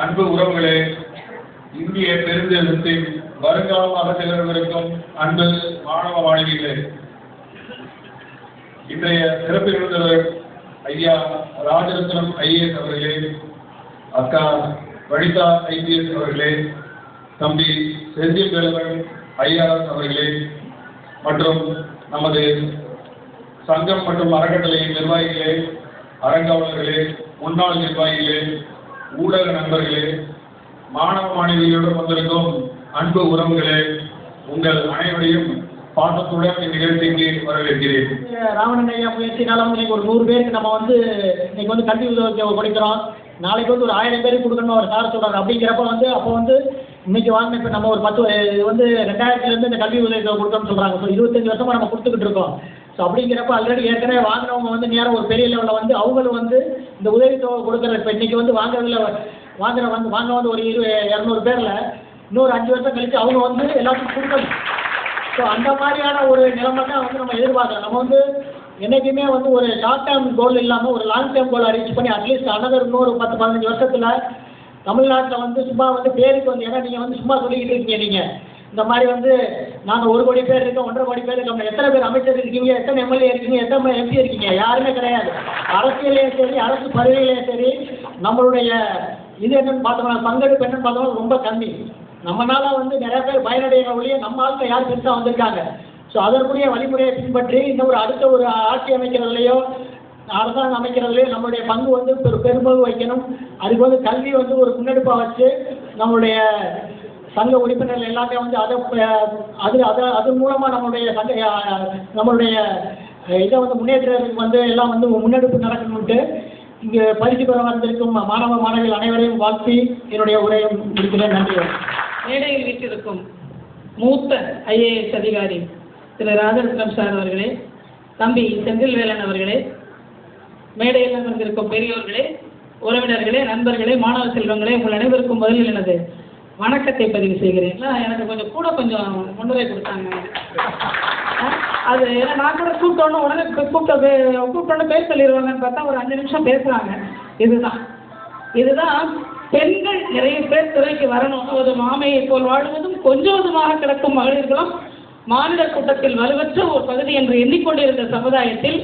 அன்பு உறவுகளே இந்திய பெருந்தேசத்தின் வருங்காலமாக திகழ்ந்திருக்கும் அன்பு மாணவ மாணவிகளே இன்றைய சிறப்பு விருந்தினர் ஐயா ராஜரத்னம் ஐஏஎஸ் அவர்களே அக்கா வனிதா ஐபிஎஸ் அவர்களே தம்பி செந்தில் வேலவன் ஐஆர்எஸ் அவர்களே மற்றும் நமது சங்கம் மற்றும் அறக்கட்டளையின் நிர்வாகிகளே அறங்காவலர்களே முன்னாள் நிர்வாகிகளே ஊடக நண்பர்களே மாணவ மாணவிகளுடன் வந்திருக்கும் அன்பு உறவுகளே உங்கள் அனைவரையும் பாசத்துடன் இந்நிகழ்ச்சிக்கு வரவேற்கிறேன். ராவணன் ஐயா முயற்சினால வந்து இன்னைக்கு ஒரு நூறு பேருக்கு நம்ம வந்து இன்னைக்கு வந்து கல்வி உதவி கொடுக்கிறோம் நாளைக்கு வந்து ஒரு ஆயிரம் பேருக்கு கொடுக்கணும் ஒரு சார் சொல்றாரு. அப்படிங்கிறப்ப வந்து அப்போ வந்து இன்னைக்கு வாங்க இப்போ நம்ம ஒரு பத்து இது வந்து ரெண்டாயிரத்துலேருந்து இந்த கல்வி உதவி தொகை கொடுக்கணும்னு சொல்றாங்க. ஸோ இருபத்தஞ்சு வருஷமா நம்ம கொடுத்துக்கிட்டு இருக்கோம். ஸோ அப்படிங்கிறப்ப ஆல்ரெடி ஏற்கனவே வாங்கினவங்க வந்து நேரம் ஒரு பெரிய லெவலில் வந்து அவங்களும் வந்து இந்த உதவித்தொகை கொடுக்குற இப்போ இன்றைக்கி வந்து வாங்குறதுல வாங்குற வந்து வாங்க வந்து ஒரு இரு இரநூறு பேரில் இன்னொரு அஞ்சு வருஷம் கழித்து அவங்க வந்து எல்லாத்துக்கும் கொடுக்கணும். ஸோ அந்த மாதிரியான ஒரு நிலைமை தான் வந்து நம்ம எதிர்பார்க்கலாம் நம்ம வந்து என்னைக்குமே வந்து ஒரு ஷார்ட் டேர்ம் கோல் இல்லாமல் ஒரு லாங் டேர்ம் கோல் அரேஞ்ச் பண்ணி அட்லீஸ்ட் அனதர் இன்னொரு பத்து பதினஞ்சு வருஷத்தில் தமிழ்நாட்டில் வந்து சும்மா வந்து பேருக்கு வந்து ஏன்னா நீங்கள் வந்து சும்மா சொல்லிக்கிட்டு இருக்கீங்க நீங்கள் இந்த மாதிரி வந்து நாங்கள் ஒரு கோடி பேர் இருக்கோம் ஒன்றரை கோடி பேர் இருக்கோம். எத்தனை பேர் அமைச்சர் இருக்கீங்க எத்தனை எம்எல்ஏ இருக்கீங்க எத்தனை எம்பி இருக்கீங்க யாருமே கிடையாது. அரசியலையும் சரி அரசு பதவியிலையும் சரி நம்மளுடைய இது என்னன்னு பார்த்தோம்னா பங்கெடுப்பு என்னன்னு பார்த்தோம்னா ரொம்ப கம்மி. நம்மனால வந்து நிறைய பேர் பயனடைய ஒழிய நம்ம ஆட்கள் யார் பெருசாக வந்திருக்காங்க? ஸோ அதற்குரிய வழிமுறையை பின்பற்றி இந்த ஒரு அடுத்த ஒரு ஆட்சி அமைக்கிறதுலையோ அரசாங்கம் அமைக்கிறதுலையோ நம்மளுடைய பங்கு வந்து ஒரு பெரும்பங்கு வைக்கணும் அதுக்கு வந்து கல்வி வந்து ஒரு முன்னெடுப்பாக வச்சு நம்மளுடைய சங்க உறுப்பினர்கள் எல்லாமே வந்து அதை அது அதை அது மூலமாக நம்மளுடைய சங்க நம்மளுடைய இதை வந்து முன்னேற்றத்துக்கு வந்து எல்லாம் வந்து முன்னெடுப்பு நடக்கணும்ட்டு இங்கே பரிசு பெற வந்திருக்கும் மாணவ மாணவிகள் அனைவரையும் வாழ்த்தி என்னுடைய உரையை முடிக்கிறேன். நன்றி. மேடையில் வீட்டிருக்கும் மூத்த ஐஏஎஸ் அதிகாரி திரு ராஜரத்னம் சார் அவர்களே தம்பி செந்தில்வேலன் அவர்களே மேடையில் அமர்ந்திருக்கும் பெரியோர்களே உறவினர்களே நண்பர்களே மாணவ செல்வங்களே உங்கள் அனைவருக்கும் முதலில் எனது வணக்கத்தை பதிவு செய்கிறீங்களா எனக்கு கொஞ்சம் கூட கொஞ்சம் முன்னுரை கொடுத்தாங்க. அது ஏன்னா நான் கூட கூப்பிட்டோன்னு உடனே கூப்பிட்ட கூப்பிட்டோன்னு பேர் சொல்லிடுவாங்கன்னு பார்த்தா ஒரு அஞ்சு நிமிஷம் பேசுகிறாங்க இதுதான். இதுதான் பெண்கள் நிறைய பேர் துறைக்கு வரணும். ஒரு மாமையை போல் வாழ்வதும் கொஞ்சமாக கிடக்கும் மகளிர்களும் மாநில கூட்டத்தில் வலுவற்ற ஒரு பகுதி என்று எண்ணிக்கொண்டிருந்த சமுதாயத்தில்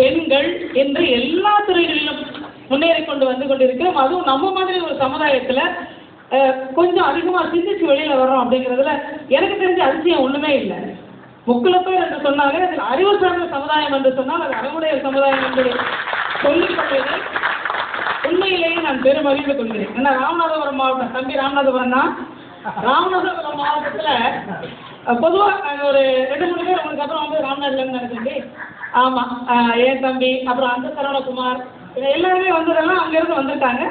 பெண்கள் என்று எல்லா துறைகளிலும் முன்னேறி கொண்டு வந்து கொண்டிருக்கிறோம். அதுவும் நம்ம மாதிரி ஒரு சமுதாயத்தில் கொஞ்சம் அதிகமாக சிந்திச்சு வெளியில் வரோம் அப்படிங்கிறதுல எனக்கு தெரிஞ்ச அதிசயம் ஒன்றுமே இல்லை. முக்குல என்று சொன்னாலே அதில் அறிவு சார்ந்த சமுதாயம் என்று சொன்னால் அது அறமுடைய சமுதாயம் என்று சொல்லிக்கொள்வதை உண்மையிலேயே நான் பெரும் அறிந்து கொள்கிறேன். ஏன்னா ராமநாதபுரம் மாவட்டம் தம்பி ராமநாதபுரம் தான். ராமநாதபுரம் மாவட்டத்தில் பொதுவாக ஒரு ரெண்டு மூணு பேர் உங்களுக்கு அப்புறம் வந்து ராமநாதபுரம் தம்பி ஆமாம் என் தம்பி அப்புறம் அந்த சரவணகுமார் எல்லாருமே வந்ததெல்லாம் அங்கேருந்து வந்திருக்காங்க.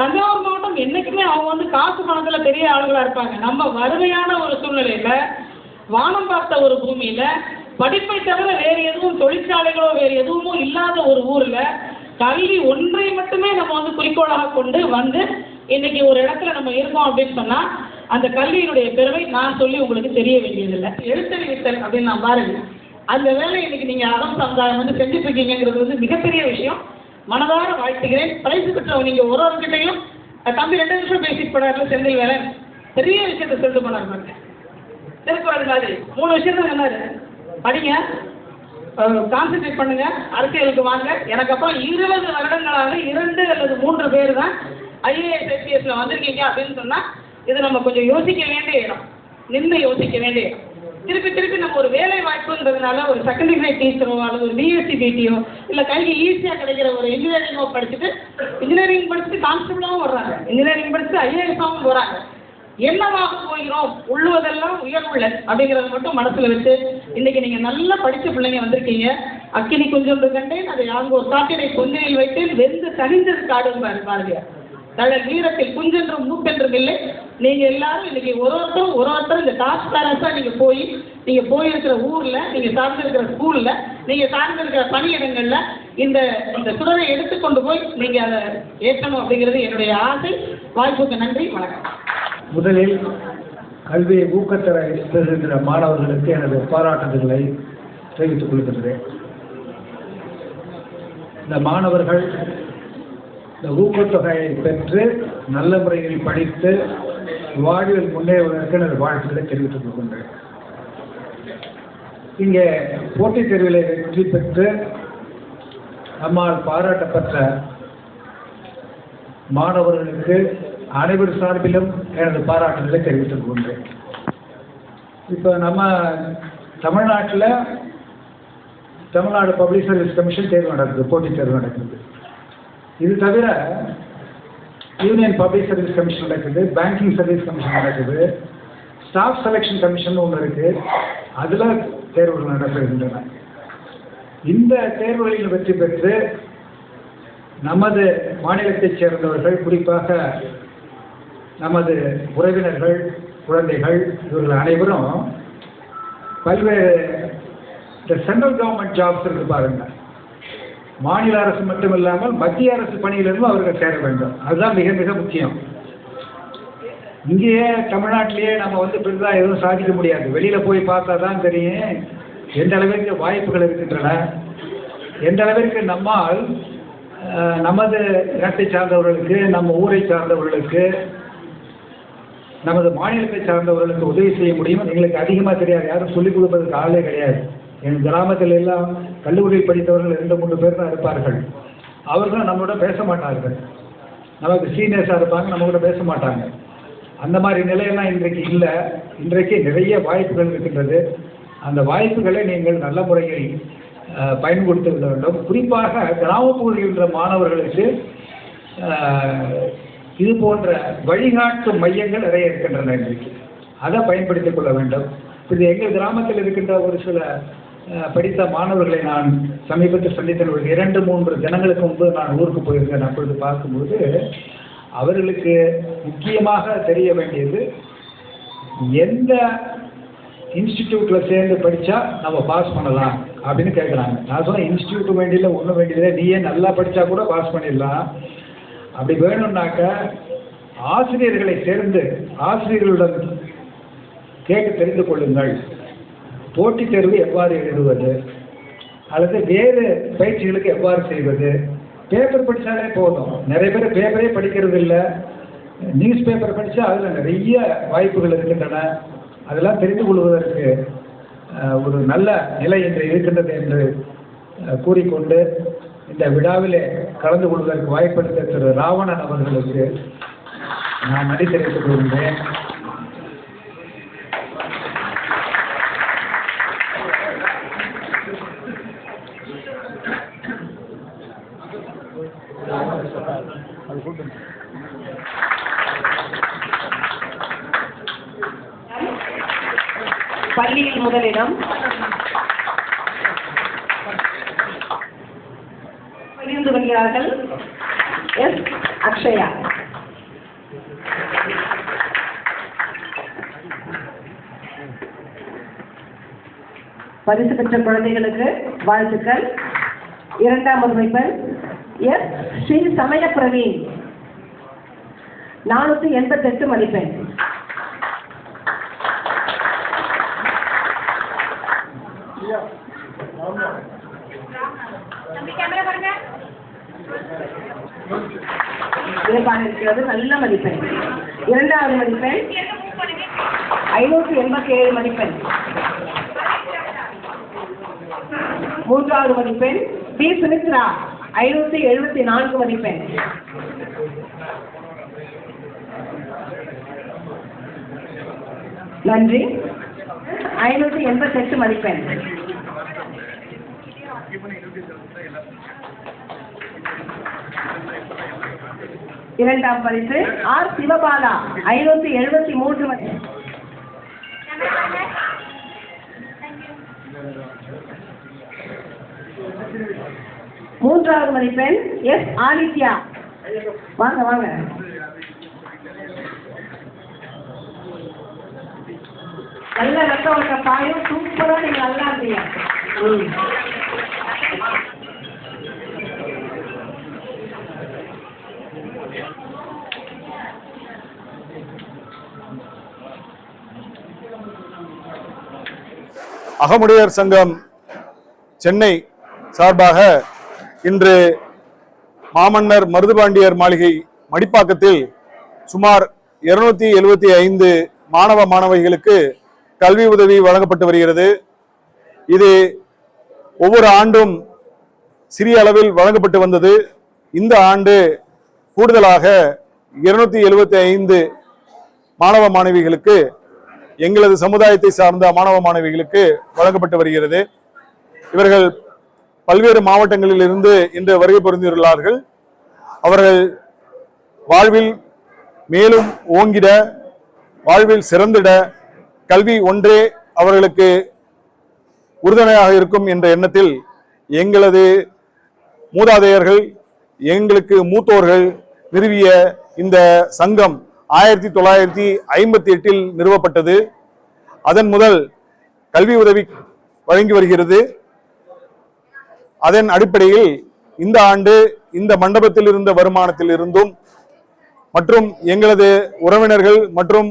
தஞ்சாவூர் மாவட்டம் என்றைக்குமே அவங்க வந்து காசு பணத்தில் பெரிய ஆளுங்களாக இருப்பாங்க. நம்ம வறுமையான ஒரு சூழ்நிலையில் வானம் பார்த்த ஒரு பூமியில் படிப்பை தவிர வேறு எதுவும் தொழிற்சாலைகளோ வேறு எதுவுமோ இல்லாத ஒரு ஊரில் கல்வி ஒன்றை மட்டுமே நம்ம வந்து குறிக்கோளாக கொண்டு வந்து இன்னைக்கு ஒரு இடத்துல நம்ம இருக்கோம் அப்படின்னு சொன்னால் அந்த கல்வியினுடைய பெருமை நான் சொல்லி உங்களுக்கு தெரிய வேண்டியதில்லை. எழுத்தறிவித்தல் அப்படின்னு நான் பாருங்க. அந்த வேலை இன்னைக்கு நீங்கள் அறம் சமுதாயம் வந்து செஞ்சுட்டு இருக்கீங்கிறது வந்து மிகப்பெரிய விஷயம். மனதார வாழ்த்துகிறேன். பரிசு பெற்றவங்க நீங்க ஒரு ஒருக்கிட்டையும் தம்பி ரெண்டு நிமிஷம் பேசிட்டு போனார் செந்தில் வேலை பெரிய விஷயத்த சொல்லிட்டு போனார் பாருங்க. திருக்குறள் மாதிரி மூணு விஷயத்த தான் படிங்க. கான்சென்ட்ரேட் பண்ணுங்க. அரசியலுக்கு வாங்க. எனக்கு அப்புறம் இருபது வருடங்களாக இரண்டு அல்லது மூன்று பேர் தான் ஐஏஎஸ் ஐபிஎஸ்ல வந்திருக்கீங்க அப்படின்னு சொன்னா இது நம்ம கொஞ்சம் யோசிக்க வேண்டிய இடம். நின்று யோசிக்க வேண்டிய இடம். திருப்பி திருப்பி நம்ம ஒரு வேலை வாய்ப்புன்றதுனால ஒரு செகண்டரி கிரேட் டீச்சரோ அல்லது ஒரு பிஎஸ்சி பிடிஓ இல்லை கைக்கு ஈஸியாக கிடைக்கிற ஒரு இன்ஜினியரிங்கோ படிச்சுட்டு இன்ஜினியரிங் படிச்சுட்டு கான்ஸ்டபிளாகவும் வர்றாங்க. இன்ஜினியரிங் படிச்சுட்டு ஐஏஎஸாகவும் போகிறாங்க என்னவாக போகிறோம்? உள்ளுவதெல்லாம் உயர்வுள்ள அப்படிங்கிறத மட்டும் மனசுல வச்சு இன்னைக்கு நீங்க நல்லா படிச்ச பிள்ளைங்க வந்திருக்கீங்க. அக்கினி கொஞ்சம் கண்டேன் அதை அங்கு ஒரு காட்டினை கொஞ்சனில் வைத்து வெந்து தனிந்தது காடும் பாரு பாரதியார். நல்ல வீரத்தில் குஞ்சென்றும் மூக்கென்றும் இல்லை. நீங்க எல்லாரும் இன்னைக்கு ஒரு ஒருத்தரும் ஒரு ஒருத்தரும் இந்த டாஸ்க் பேரண்ட்ஸா நீங்க போய் நீங்க போயிருக்கிற ஊர்ல நீங்க சார்ந்திருக்கிற ஸ்கூல்ல நீங்க சார்ந்திருக்கிற பணியிடங்கள்ல இந்த இந்த சுடரை எடுத்துக்கொண்டு போய் நீங்க அதை ஏற்றணும் அப்படிங்கிறது என்னுடைய ஆசை. வாய்ப்புக்கு நன்றி வணக்கம். முதலில் கல்வியை ஊக்கத்தர பெறுகின்ற மாணவர்களுக்கு எனது பாராட்டுதல்களை தெரிவித்துக் கொள்கின்றேன். இந்த மாணவர்கள் இந்த ஊக்கத்தொகையை பெற்று நல்ல முறையில் படித்து வாழ்வில் முன்னேறுவதற்கு எனது வாழ்த்துக்களை தெரிவித்துக் கொள்கின்றேன். இங்கே போட்டித் தேர்வில் வெற்றி பெற்று நம்மால் பாராட்டப்பட்ட மாணவர்களுக்கு அனைவர் சார்பிலும் எனது பாராட்டுதலை தெரிவித்துக் கொண்டேன் இப்போ நம்ம தமிழ்நாட்டில் தமிழ்நாடு பப்ளிக் சர்வீஸ் கமிஷன் தேர்வு நடக்குது போட்டித் தேர்வு நடக்குது. இது தவிர யூனியன் பப்ளிக் சர்வீஸ் கமிஷன் நடக்குது பேங்கிங் சர்வீஸ் கமிஷன் நடக்குது ஸ்டாஃப் செலெக்ஷன் கமிஷன் ஒன்று இருக்கு. அதில் தேர்வுகள் நடைபெறுகின்றன இந்த தேர்வுகளில் வெற்றி பெற்று நமது மாநிலத்தைச் சேர்ந்தவர்கள் குறிப்பாக நமது உறவினர்கள் குழந்தைகள் இவர்கள் அனைவரும் பல்வேறு இந்த சென்ட்ரல் கவர்மெண்ட் ஜாப்ஸ் இருக்கு பாருங்க. மாநில அரசு மட்டும் இல்லாமல் மத்திய அரசு பணியிலிருந்து அவர்கள் சேர வேண்டும். அதுதான் மிக மிக முக்கியம். இங்கேயே தமிழ்நாட்டிலேயே நம்ம வந்து பெரிதாக எதுவும் சாதிக்க முடியாது. வெளியில் போய் பார்த்தா தான் தெரியும். எந்த அளவிற்கு வாய்ப்புகள் இருக்கின்றன. எந்த அளவிற்கு நம்மால் நமது இனத்தை சார்ந்தவர்களுக்கு நம்ம ஊரை சார்ந்தவர்களுக்கு நமது மாநிலத்தை சார்ந்தவர்களுக்கு உதவி செய்ய முடியும் எங்களுக்கு அதிகமாக தெரியாது. யாரும் சொல்லிக் கொடுப்பதற்கு ஆளே கிடையாது. என் கிராமத்தில் எல்லாம் கல்லூரியில் படித்தவர்கள் இரண்டு மூன்று பேர் தான் இருப்பார்கள். அவர்களும் நம்மளோட பேச மாட்டார்கள். நமக்கு சீனியர்ஸாக இருப்பாங்க நம்ம கூட பேச மாட்டாங்க. அந்த மாதிரி நிலையெல்லாம் இன்றைக்கு இல்லை. இன்றைக்கு நிறைய வாய்ப்புகள் இருக்கின்றது. அந்த வாய்ப்புகளை நீங்கள் நல்ல முறையில் பயன்படுத்த வேண்டும். குறிப்பாக கிராமப்புறங்களில் மாணவர்களுக்கு இது போன்ற வழிகாட்டு மையங்கள் நிறைய இருக்கின்றன இன்றைக்கு. அதை பயன்படுத்திக் கொள்ள வேண்டும். இது எங்கள் கிராமத்தில் இருக்கின்ற ஒரு சில படித்த மாணவர்களை நான் சமீபத்தில் சந்தித்த ஒரு இரண்டு மூன்று தினங்களுக்கு முன்பு நான் ஊருக்கு போயிருந்தேன். அப்பொழுது பார்க்கும்போது அவர்களுக்கு முக்கியமாக தெரிய வேண்டியது எந்த இன்ஸ்டிடியூட்டில் சேர்ந்து படித்தா நம்ம பாஸ் பண்ணலாம் அப்படின்னு கேட்குறாங்க. நான் சொன்னேன் இன்ஸ்டிடியூட் வேண்டியதில்லை ஒன்றும் வேண்டியதில்லை. நீயே நல்லா படித்தா கூட பாஸ் பண்ணிடலாம். அப்படி வேணும்னாக்க ஆசிரியர்களை சேர்ந்து ஆசிரியர்களுடன் கேட்டு தெரிந்து கொள்ளுங்கள். போட்டித் தேர்வு எவ்வாறு எழுதுவது? அல்லது வேறு பயிற்சிகளுக்கு எவ்வாறு செய்வது? பேப்பர் படித்தாலே போதும். நிறைய பேர் பேப்பரே படிக்கிறது இல்லை நியூஸ் பேப்பர் படித்தா அதில் நிறைய வாய்ப்புகள் இருக்கின்றன. அதெல்லாம் தெரிந்து கொள்வதற்கு ஒரு நல்ல நிலை இன்று இருக்கின்றது என்று கூறிக்கொண்டு இந்த விழாவிலே கலந்து கொள்வதற்கு வாய்ப்பளித்த திரு. ராவணன் அவர்களுக்கு நான் நன்றி தெரிவித்துக் கொள்கின்றேன். கல்வியில் முதலிடம். பகிர்ந்து வருகிறார்கள் எஸ் அக்ஷயா. பரிசு பெற்ற குழந்தைகளுக்கு வாழ்த்துக்கள். இரண்டாம் மதிப்பெண் எஸ் ஸ்ரீ சமய பிரவீன் நானூற்றி எண்பத்தெட்டு மதிப்பெண். சிறப்பாக இருக்கிறது. நல்ல மதிப்பெண். இரண்டாவது மதிப்பெண் ஐநூற்றி எண்பத்தி ஏழு மதிப்பெண். மூன்றாவது மதிப்பெண் பி. சுமித்ரா ஐநூற்றி எழுபத்தி நான்கு மதிப்பெண். நன்றி. ஐநூற்றி எண்பத்தெட்டு மதிப்பெண். இரண்டாம் பரிசு ஆர் சிவபாலா ஐநூற்றி எழுபத்தி மூன்று மூன்றாவது மதிப்பெண் எஸ் ஆதித்யா. வாங்க வாங்க. நல்ல ரத்தம் இருக்க பாயும் சூப்பரா நீங்க நல்லா இருந்தீங்க. அகமுடையர் சங்கம் சென்னை சார்பாக இன்று மாமன்னர் மருதுபாண்டியர் மாளிகை மடிப்பாக்கத்தில் சுமார் இருநூத்தி எழுபத்தி ஐந்து மாணவ மாணவிகளுக்கு கல்வி உதவி வழங்கப்பட்டு வருகிறது. இது ஒவ்வொரு ஆண்டும் சிறிய அளவில் வழங்கப்பட்டு வந்தது. இந்த ஆண்டு கூடுதலாக இருநூத்தி எழுபத்தி ஐந்து மாணவ மாணவிகளுக்கு எங்களது சமுதாயத்தை சார்ந்த மாணவ மாணவிகளுக்கு வழங்கப்பட்டு வருகிறது. இவர்கள் பல்வேறு மாவட்டங்களில் இருந்து இன்று வருகை புரிந்துள்ளார்கள். அவர்கள் வாழ்வில் மேலும் ஓங்கிட வாழ்வில் சிறந்திட கல்வி ஒன்றே அவர்களுக்கு உறுதுணையாக இருக்கும் என்ற எண்ணத்தில் எங்களது மூதாதையர்கள் எங்களுக்கு மூத்தோர்கள் நிறுவிய இந்த சங்கம் ஆயிரத்தி தொள்ளாயிரத்தி ஐம்பத்தி எட்டில் நிறுவப்பட்டது. அதன் முதல் கல்வி உதவி வழங்கி வருகிறது. அதன் அடிப்படையில் இந்த ஆண்டு இந்த மண்டபத்தில் இருந்த வருமானத்தில் இருந்தும் மற்றும் எங்களது உறவினர்கள் மற்றும்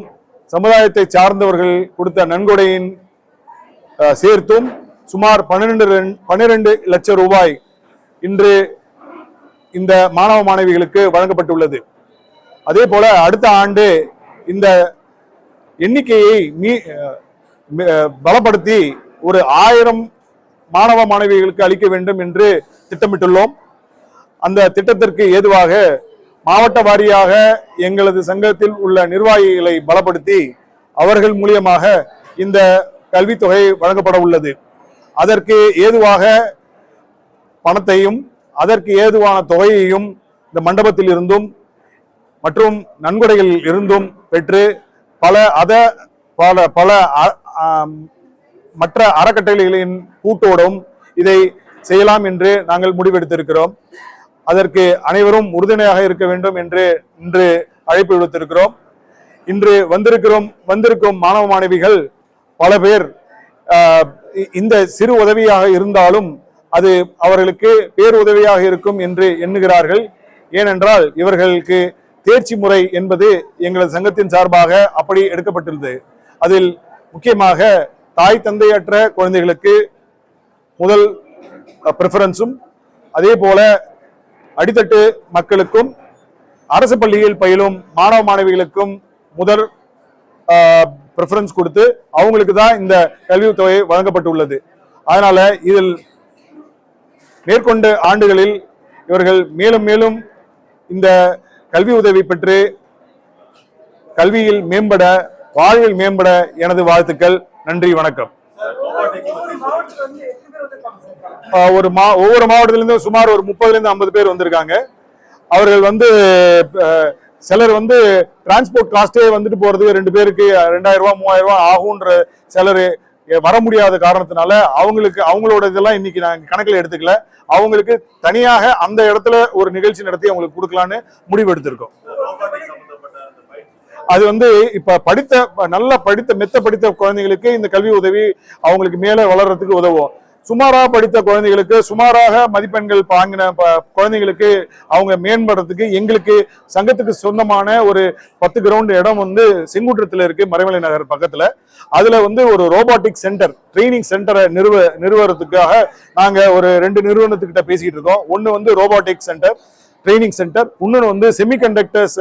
சமுதாயத்தை சார்ந்தவர்கள் கொடுத்த நன்கொடையின் சேர்த்தும் சுமார் பன்னிரண்டு பன்னிரண்டு லட்சம் ரூபாய் இன்று இந்த மாணவ மாணவிகளுக்கு வழங்கப்பட்டுள்ளது. அதே போல அடுத்த ஆண்டு இந்த எண்ணிக்கையை மீ பலப்படுத்தி ஒரு ஆயிரம் மாணவ மாணவிகளுக்கு அளிக்க வேண்டும் என்று திட்டமிட்டுள்ளோம். அந்த திட்டத்திற்கு ஏதுவாக மாவட்ட வாரியாக எங்களது சங்கத்தில் உள்ள நிர்வாகிகளை பலப்படுத்தி அவர்கள் மூலியமாக இந்த கல்வித்தொகை வழங்கப்பட உள்ளது. அதற்கு ஏதுவாக பணத்தையும் அதற்கு ஏதுவான தொகையையும் இந்த மண்டபத்தில் இருந்தும் மற்றும் நன்கொடைகளில் இருந்தும் பெற்று பல அத பல பல அ- மற்ற அறக்கட்டளைகளின் கூட்டோடும் இதை செய்யலாம் என்று நாங்கள் முடிவெடுத்திருக்கிறோம். அதற்கு அனைவரும் உறுதுணையாக இருக்க வேண்டும் என்று இன்று அழைப்பு விடுத்திருக்கிறோம். இன்று வந்திருக்கிறோம் வந்திருக்கும் மாணவ மாணவிகள் பல பேர் இ- இந்த சிறு உதவியாக இருந்தாலும் அது அவர்களுக்கு பேருதவியாக இருக்கும் என்று எண்ணுகிறார்கள். ஏனென்றால் இவர்களுக்கு தேர்ச்சி முறை என்பது எங்களது சங்கத்தின் சார்பாக அப்படி எடுக்கப்பட்டுள்ளது. அதில் முக்கியமாக தாய் தந்தையற்ற குழந்தைகளுக்கு முதல் ப்ரிஃபரன்ஸும் அதே போல அடித்தட்டு மக்களுக்கும் அரசு பள்ளியில் பயிலும் மாணவ மாணவிகளுக்கும் முதல் ப்ரிஃபரன்ஸ் கொடுத்து அவங்களுக்கு தான் இந்த கல்வித் தொகை வழங்கப்பட்டுள்ளது. அதனால இதில் மேற்கொண்ட ஆண்டுகளில் இவர்கள் மேலும் மேலும் இந்த கல்வி உதவி பெற்று கல்வியில் மேம்பட வாழ்வில் மேம்பட எனது வாழ்த்துக்கள். நன்றி வணக்கம். ஒரு மா ஒவ்வொரு மாவட்டத்திலிருந்து சுமார் ஒரு முப்பதுலேருந்து ஐம்பது பேர் வந்திருக்காங்க. அவர்கள் வந்து சிலர் வந்து டிரான்ஸ்போர்ட் காஸ்ட்டே வந்துட்டு போகிறது ரெண்டு பேருக்கு ரெண்டாயிரம் ரூபா மூவாயிரம் ரூபாய் ஆகுன்ற சிலர் வர முடியாத காரணத்தினால அவங்களுக்கு அவங்களோட இதெல்லாம் இன்னைக்கு நாங்க கணக்கில் எடுத்துக்கல. அவங்களுக்கு தனியாக அந்த இடத்துல ஒரு நிகழ்ச்சி நடத்தி அவங்களுக்கு கொடுக்கலான்னு முடிவு எடுத்திருக்கோம் அது வந்து இப்ப படித்த நல்ல படித்த மெத்த படித்த குழந்தைகளுக்கு இந்த கல்வி உதவி அவங்களுக்கு மேலே வளர்றதுக்கு உதவும். சுமாராக படித்த குழந்தைகளுக்கு சுமாராக மதிப்பெண்கள் வாங்கின ப- குழந்தைகளுக்கு அவங்க மேம்படுறதுக்கு எங்களுக்கு சங்கத்துக்கு சொந்தமான ஒரு பத்து கிரவுண்ட் இடம் வந்து செங்குன்றத்துல இருக்கு மறைமலை நகர் பக்கத்துல. அதுல வந்து ஒரு ரோபோட்டிக் சென்டர் ட்ரைனிங் சென்டரை நிறுவ நிறுவனத்துக்காக நாங்க ஒரு ரெண்டு நிறுவனத்துக்கிட்ட பேசிக்கிட்டு இருக்கோம். ஒன்று வந்து ரோபோட்டிக் சென்டர் ட்ரைனிங் சென்டர். இன்னொன்று வந்து செமிகண்டக்டர்ஸ்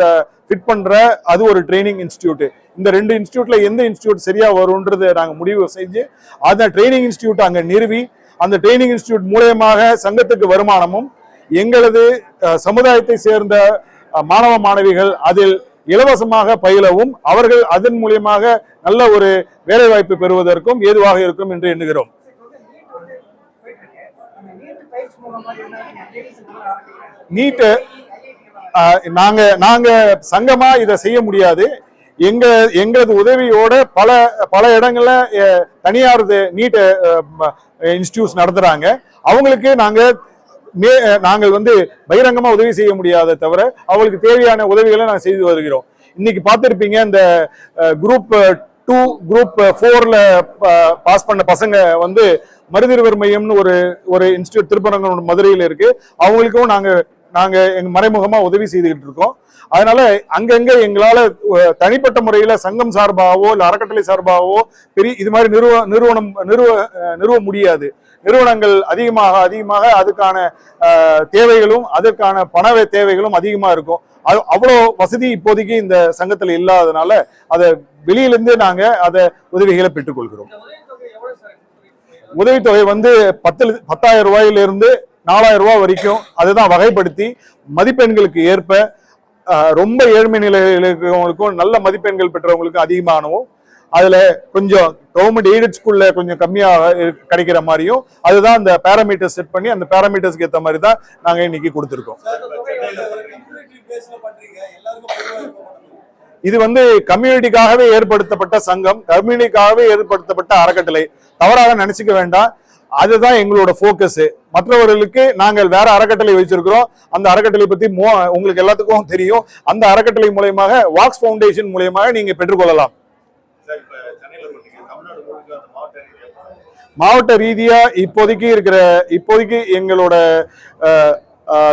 ஃபிட் பண்ணுற அது ஒரு ட்ரைனிங் இன்ஸ்டியூட். இந்த ரெண்டு இன்ஸ்டியூட்டில் எந்த இன்ஸ்டியூட் சரியாக வரும்ன்றதை நாங்கள் முடிவு செஞ்சு அந்த ட்ரைனிங் இன்ஸ்டியூட் அங்கே நிறுவி அந்த ட்ரைனிங் இன்ஸ்டியூட் மூலயமாக சங்கத்துக்கு வருமானமும் எங்களது சமுதாயத்தை சேர்ந்த மாணவ மாணவிகள் அதில் இலவசமாக பயிலவும் அவர்கள் அதன் மூலியமாக நல்ல ஒரு வேலைவாய்ப்பு பெறுவதற்கும் ஏதுவாக இருக்கும் என்று எண்ணுகிறோம். நீட்டு நாங்க நாங்க சங்கமா இதை செய்ய முடியாது. எங்க எங்களது உதவியோட பல பல இடங்கள்ல தனியார் நீட் இன்ஸ்டியூட்ஸ் நடத்துறாங்க. அவங்களுக்கு நாங்க மே நாங்கள் வந்து பகிரங்கமா உதவி செய்ய முடியாத தவிர அவங்களுக்கு தேவையான உதவிகளை நாங்கள் செய்து வருகிறோம். இன்னைக்கு பார்த்துருப்பீங்க இந்த குரூப் டூ குரூப் ஃபோர்ல பாஸ் பண்ண பசங்க வந்து மருதிருவர் மையம்னு ஒரு ஒரு இன்ஸ்டியூட் திருப்பரங்கம் மதுரையில் இருக்கு. அவங்களுக்கும் நாங்க நாங்க எங்க மறைமுகமா உதவி செய்துகிட்டு இருக்கோம். அதனால அங்கங்க எங்களால தனிப்பட்ட முறையில சங்கம் சார்பாகவோ இல்ல அறக்கட்டளை சார்பாகவோ பெரிய இது மாதிரி நிறுவ நிறுவனம் நிறுவ நிறுவ முடியாது. நிறுவனங்கள் அதிகமாக அதிகமாக அதுக்கான தேவைகளும் அதற்கான பண தேவைகளும் அதிகமா இருக்கும். அவ்வளோ வசதி இப்போதைக்கு இந்த சங்கத்தில் இல்லாதனால அதை வெளியிலிருந்து நாங்கள் அதை உதவிகளை பெற்றுக்கொள்கிறோம். உதவித்தொகை வந்து பத்து பத்தாயிரம் ரூபாயிலிருந்து நாலாயிரம் ரூபாய் வரைக்கும் அதுதான் வகைப்படுத்தி மதிப்பெண்களுக்கு ஏற்ப ரொம்ப ஏழ்மை நிலையில் இருக்கிறவங்களுக்கும் நல்ல மதிப்பெண்கள் பெற்றவங்களுக்கும் அதிகமானவும் அதில் கொஞ்சம் கவர்மெண்ட் எய்டட் ஸ்கூல்ல கொஞ்சம் கம்மியாக கிடைக்கிற மாதிரியும் அதுதான் அந்த பேராமீட்டர்ஸ் செட் பண்ணி அந்த பேராமீட்டர்ஸ்க்கு ஏற்ற மாதிரி தான் நாங்கள் இன்னைக்கு கொடுத்துருக்கோம். இது வந்து கம்யூனிட்டிக்காகவே ஏற்படுத்தப்பட்ட சங்கம் கம்யூனிட்டிக்காகவே ஏற்படுத்தப்பட்ட அறக்கட்டளை. தவறாக நினைச்சுக்க வேண்டாம். அதுதான் எங்களோட ஃபோக்கஸ் மற்றவர்களுக்கு நாங்கள் வேற அறக்கட்டளை வச்சிருக்கிறோம் அந்த அறக்கட்டளை பத்தி உங்களுக்கு எல்லாத்துக்கும் தெரியும். அந்த அறக்கட்டளை மூலயமாக வாக்ஸ் ஃபவுண்டேஷன் மூலயமாக நீங்க பெற்றுக்கொள்ளலாம். மாவட்ட ரீதியா இப்போதைக்கு இருக்கிற இப்போதைக்கு எங்களோட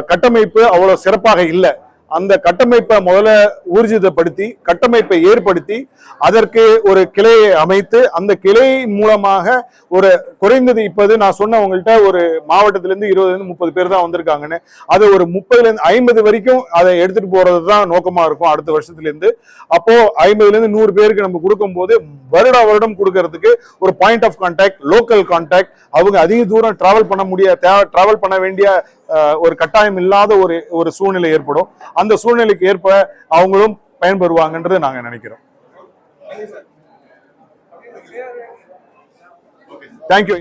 கட்டமைப்பு அவ்வளவு சிறப்பாக இல்லை. அந்த கட்டமைப்பை முதல்ல ஊர்ஜிதப்படுத்தி கட்டமைப்பை ஏற்படுத்தி அதற்கு ஒரு கிளையை அமைத்து அந்த கிளை மூலமாக ஒரு குறைந்தது இப்போது நான் சொன்ன உங்கள்கிட்ட ஒரு மாவட்டத்திலேருந்து இருபதுலேருந்து முப்பது பேர் தான் வந்திருக்காங்கன்னு அது ஒரு முப்பதுலேருந்து ஐம்பது வரைக்கும் அதை எடுத்துகிட்டு போகிறது தான் நோக்கமாக இருக்கும் அடுத்த வருஷத்துலேருந்து. அப்போது ஐம்பதுலேருந்து நூறு பேருக்கு நம்ம கொடுக்கும்போது வருட வருடம் கொடுக்கறதுக்கு ஒரு point of contact local contact அவங்க அதிக தூரம் டிராவல் பண்ண முடிய டிராவல் பண்ண வேண்டிய ஒரு கட்டாயம் இல்லாத ஒரு ஒரு சூழ்நிலை ஏற்படும். அந்த சூழ்நிலைக்கு ஏற்ப அவங்களும் பயன்பெறுவாங்கன்றது நாங்க நினைக்கிறோம். தேங்க்யூ